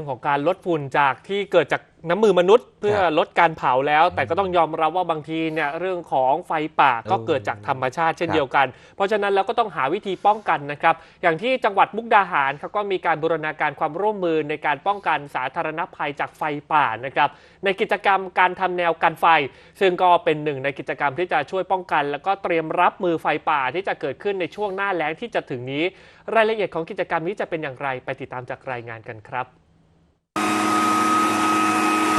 เรื่องของการลดฝุ่นจากที่เกิดจากน้ำมือมนุษย์ เพื่อครับลดการเผาแล้ว แต่ก็ต้องยอมรับว่าบางทีเนี่ยเรื่องของไฟป่าก็เออเกิดจากธรรมชาติเช่นครับเดียวกัน เพราะฉะนั้นเราก็ต้องหาวิธีป้องกันนะครับ อย่างที่จังหวัดมุกดาหารเขาก็มีการบูรณาการความร่วมมือในการป้องกันสาธารณภัยจากไฟป่านะครับ ในกิจกรรมการทำแนวกันไฟ ซึ่งก็เป็นหนึ่งในกิจกรรมที่จะช่วยป้องกัน แล้วก็เตรียมรับมือไฟป่าที่จะเกิดขึ้นในช่วงหน้าแล้งที่จะถึงนี้ รายละเอียดของกิจกรรมนี้จะเป็นอย่างไรไปติดตามจากรายงานกันครับ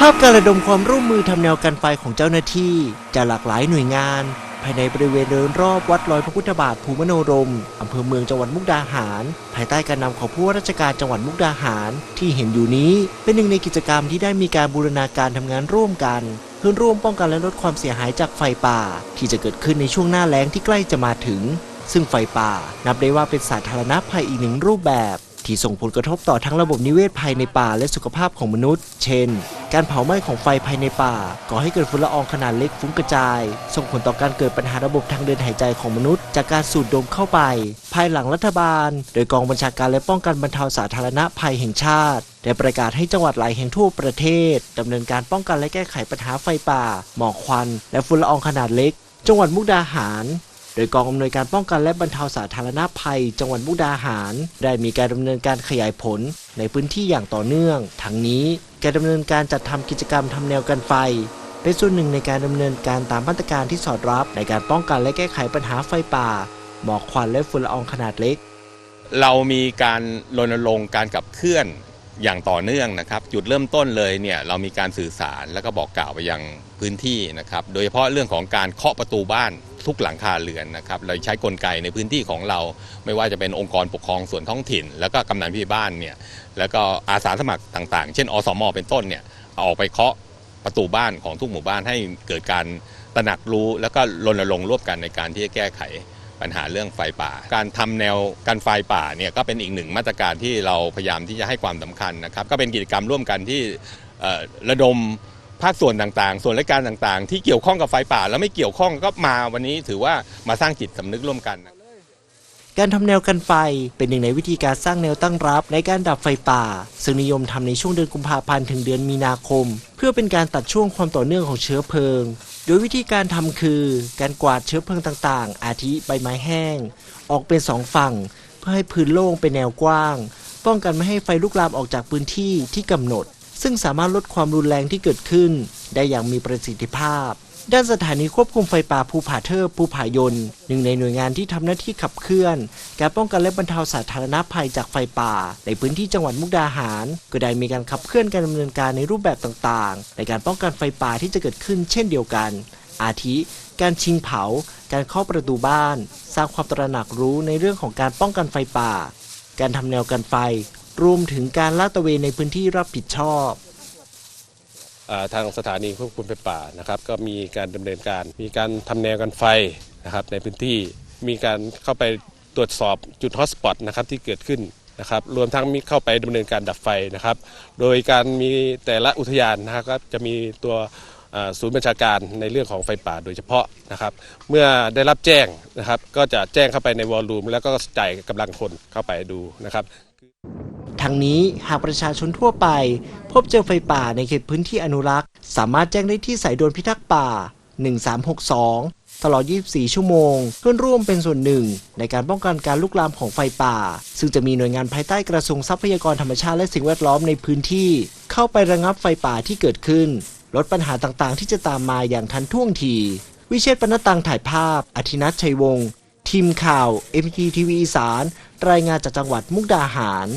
ภาพการระดมความร่วมมือทำแนวกันไฟของเจ้าหน้าที่จากหลากหลายหน่วยงาน ภายในบริเวณเดินรอบวัดลอยพระพุทธบาทภูมิโนรมอำเภอเมืองจังหวัดมุกดาหาร ภายใต้การนำของผู้ว่าราชการจังหวัดมุกดาหาร ที่เห็นอยู่นี้เป็นหนึ่งในกิจกรรมที่ได้มีการบูรณาการทำงานร่วมกันเพื่อร่วมป้องกันและลดความเสียหายจากไฟป่า ที่จะเกิดขึ้นในช่วงหน้าแล้งที่ใกล้จะมาถึง ซึ่งไฟป่า นับได้ว่าเป็นสาธารณภัยอีกหนึ่งรูปแบบ ที่ส่งผลกระทบต่อทั้งระบบนิเวศภายในป่าและสุขภาพของมนุษย์ เช่น การเผาไหม้ของไฟภายในป่า ก่อให้เกิดฝุ่นละอองขนาดเล็กฟุ้งกระจาย ส่งผลต่อการเกิดปัญหาระบบทางเดินหายใจของมนุษย์ จากการสูดดมเข้าไป ภายหลังรัฐบาล โดยกองบัญชาการและป้องกันบรรเทาสาธารณภัยแห่งชาติได้ประกาศให้จังหวัดหลายแห่งทั่วประเทศดำเนินการป้องกันและแก้ไขปัญหาไฟป่า หมอกควัน และฝุ่นละอองขนาดเล็ก จังหวัดมุกดาหาร โดยกองอำนวยการป้องกันและบรรเทาสาธารณภัย จังหวัดมุกดาหาร ได้มีการดำเนินการขยายผลในพื้นที่อย่างต่อเนื่อง ทั้งนี้การดำเนินการจัดทำกิจกรรมทำแนวกันไฟเป็นส่วนหนึ่งในการดำเนินการตามมาตรการที่สอดรับในการป้องกันและแก้ไขปัญหาไฟป่า หมอกควันและฝุ่นละอองขนาดเล็ก เรามีการรณรงค์การขับเคลื่อนอย่างต่อเนื่องนะครับ จุดเริ่มต้นเลยเนี่ยเรามีการสื่อสารแล้วก็บอกกล่าวไปยังพื้นที่นะครับ โดยเฉพาะเรื่องของการเคาะประตูบ้าน ทุกหลังคาเรือนนะครับเราใช้กลไกในพื้นที่ของเรา ไม่ว่าจะเป็นองค์กรปกครองส่วนท้องถิ่น แล้วก็กำนันผู้ใหญ่บ้านเนี่ยแล้วก็อาสาสมัครต่างๆ เช่นอสมเป็นต้นเนี่ยออกไปเคาะประตูบ้านของทุกหมู่บ้านให้เกิดการตระหนักรู้ แล้วก็รณรงค์ร่วมกันในการที่จะแก้ไขปัญหาเรื่องไฟป่า การทำแนวกันไฟป่าเนี่ยก็เป็นอีกหนึ่งมาตรการที่เราพยายามที่จะให้ความสำคัญนะครับ ก็เป็นกิจกรรมร่วมกันที่ระดม ภาคส่วนต่างๆ ส่วนราชการต่างๆ ที่เกี่ยวข้องกับไฟป่า แล้วไม่เกี่ยวข้องก็มาวันนี้ถือว่ามาสร้างจิตสำนึกร่วมกันการทำแนวกันไฟเป็นหนึ่งในวิธีการสร้างแนวตั้งรับในการดับไฟป่า ซึ่งนิยมทำในช่วงเดือนกุมภาพันธ์ถึงเดือนมีนาคม เพื่อเป็นการตัดช่วงความต่อเนื่องของเชื้อเพลิง โดยวิธีการทำคือ การกวาดเชื้อเพลิงต่างๆ อาทิใบไม้แห้ง ออกเป็นสองฝั่ง เพื่อให้พื้นโล่งเป็นแนวกว้าง ป้องกันไม่ให้ไฟลุกลามออกจากพื้นที่ที่กำหนด ซึ่งสามารถลดความรุนแรงที่เกิดขึ้น ได้อย่างมีประสิทธิภาพ ด้านสถานีควบคุมไฟป่าภูผาเทิบภูผายนหนึ่งในหน่วยงานที่ทำหน้าที่ขับเคลื่อน การป้องกันและบรรเทาสาธารณภัยจากไฟป่า ในพื้นที่จังหวัดมุกดาหาร ก็ได้มีการขับเคลื่อนการดำเนินการในรูปแบบต่างๆ ในการป้องกันไฟป่าที่จะเกิดขึ้น เช่นเดียวกัน อาทิ การชิงเผา การเคาประตูบ้าน สร้างความตระหนักรู้ในเรื่องของการป้องกันไฟป่า การทำแนวกันไฟ รวมถึงการลาดตระเวนในพื้นที่รับผิดชอบทางสถานีควบคุมไฟป่านะครับ ก็มีการดำเนินการ มีการทำแนวกันไฟนะครับในพื้นที่มีการเข้าไปตรวจสอบจุดฮอตสปอตนะครับที่เกิดขึ้นนะครับรวมทั้งมีเข้าไปดำเนินการดับไฟนะครับ โดยการมีแต่ละอุทยานนะครับจะมีตัวศูนย์บัญชาการในเรื่องของไฟป่าโดยเฉพาะนะครับ เมื่อได้รับแจ้งนะครับ ก็จะแจ้งเข้าไปในวอลลุ่มแล้วก็จ่ายกำลังคนเข้าไปดูนะครับ ทั้งนี้หากประชาชนทั่วไป พบเจอไฟป่าในเขตพื้นที่อนุรักษ์ สามารถแจ้งได้ที่สายด่วนพิทักษ์ป่า 1362 ตลอด 24 ชั่วโมง เพื่อร่วมเป็นส่วนหนึ่ง ในการป้องกันการลุกลามของไฟป่า ซึ่งจะมีหน่วยงานภายใต้กระทรวงทรัพยากรธรรมชาติและสิ่งแวดล้อมในพื้นที่ เข้าไประงับไฟป่าที่เกิดขึ้น ลดปัญหาต่างๆ ที่จะตามมาอย่างทันท่วงที วิเชษปนตังถ่ายภาพอธินัทชัยวงศ์ทีมข่าว MTTV อีสาน รายงานจากจังหวัดมุกดาหาร